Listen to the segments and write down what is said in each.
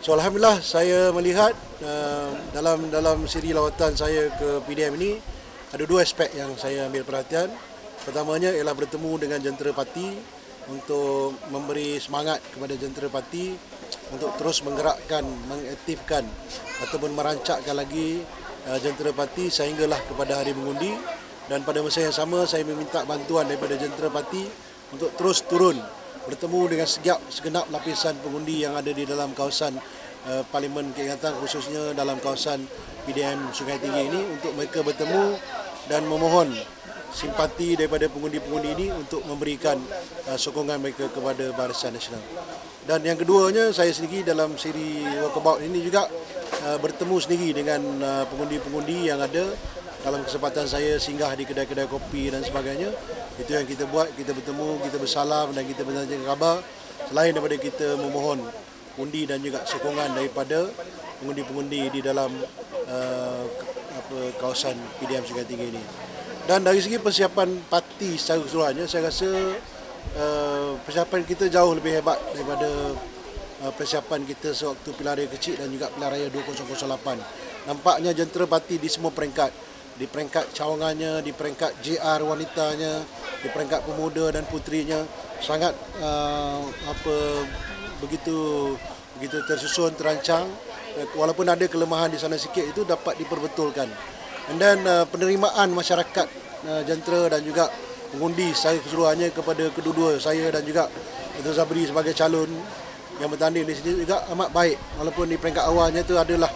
So alhamdulillah saya melihat uh, dalam dalam siri lawatan saya ke PDM ini ada dua aspek yang saya ambil perhatian. Pertamanya ialah bertemu dengan jentera parti untuk memberi semangat kepada jentera parti untuk terus menggerakkan, mengaktifkan ataupun merancakkan lagi uh, jentera parti sehinggalah kepada hari mengundi dan pada masa yang sama saya meminta bantuan daripada jentera parti untuk terus turun bertemu dengan segenap, segenap lapisan pengundi yang ada di dalam kawasan uh, Parlimen Keingatan khususnya dalam kawasan PDM Sungai Tinggi ini untuk mereka bertemu dan memohon simpati daripada pengundi-pengundi ini untuk memberikan uh, sokongan mereka kepada Barisan Nasional. Dan yang keduanya saya sendiri dalam siri walkabout ini juga uh, bertemu sendiri dengan uh, pengundi-pengundi yang ada dalam kesempatan saya singgah di kedai-kedai kopi dan sebagainya. Itu yang kita buat, kita bertemu, kita bersalam dan kita bertanya khabar. Selain daripada kita memohon undi dan juga sokongan daripada pengundi-pengundi di dalam uh, apa, kawasan PDM Sungai Tinggi ini. Dan dari segi persiapan parti secara keseluruhannya, saya rasa uh, persiapan kita jauh lebih hebat daripada uh, persiapan kita sewaktu pilihan raya kecil dan juga pilihan raya 2008. Nampaknya jentera parti di semua peringkat di peringkat cawangannya, di peringkat JR wanitanya, di peringkat pemuda dan putrinya sangat uh, apa begitu begitu tersusun terancang walaupun ada kelemahan di sana sikit itu dapat diperbetulkan. And then uh, penerimaan masyarakat uh, jentera dan juga pengundi saya keseluruhannya kepada kedua-dua saya dan juga Dr. Zabri sebagai calon yang bertanding di sini juga amat baik walaupun di peringkat awalnya itu adalah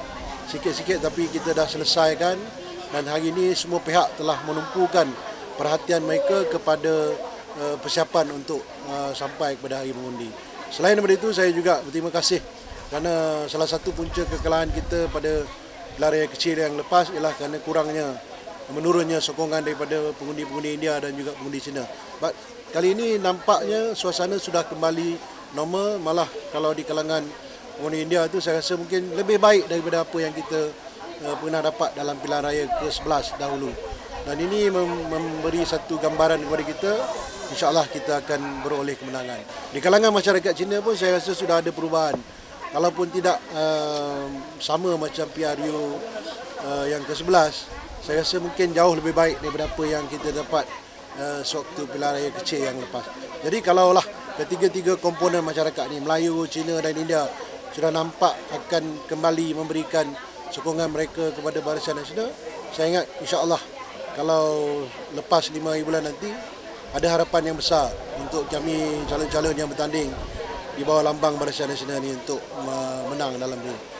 sikit-sikit tapi kita dah selesaikan dan hari ini semua pihak telah menumpukan perhatian mereka kepada uh, persiapan untuk uh, sampai kepada hari mengundi. Selain daripada itu saya juga berterima kasih kerana salah satu punca kekalahan kita pada lari kecil yang lepas ialah kerana kurangnya menurunnya sokongan daripada pengundi-pengundi India dan juga pengundi Cina. But kali ini nampaknya suasana sudah kembali normal malah kalau di kalangan pengundi India itu saya rasa mungkin lebih baik daripada apa yang kita uh, pernah dapat dalam pilihan raya ke-11 dahulu. Dan ini mem- memberi satu gambaran kepada kita, insyaAllah kita akan beroleh kemenangan. Di kalangan masyarakat Cina pun saya rasa sudah ada perubahan. Kalaupun tidak uh, sama macam PRU uh, yang ke-11, saya rasa mungkin jauh lebih baik daripada apa yang kita dapat uh, sewaktu pilihan raya kecil yang lepas. Jadi kalaulah ketiga-tiga komponen masyarakat ini, Melayu, Cina dan India, sudah nampak akan kembali memberikan sokongan mereka kepada Barisan Nasional. Saya ingat insya-Allah kalau lepas 5 bulan nanti ada harapan yang besar untuk kami calon-calon yang bertanding di bawah lambang Barisan Nasional ini untuk menang dalam ini.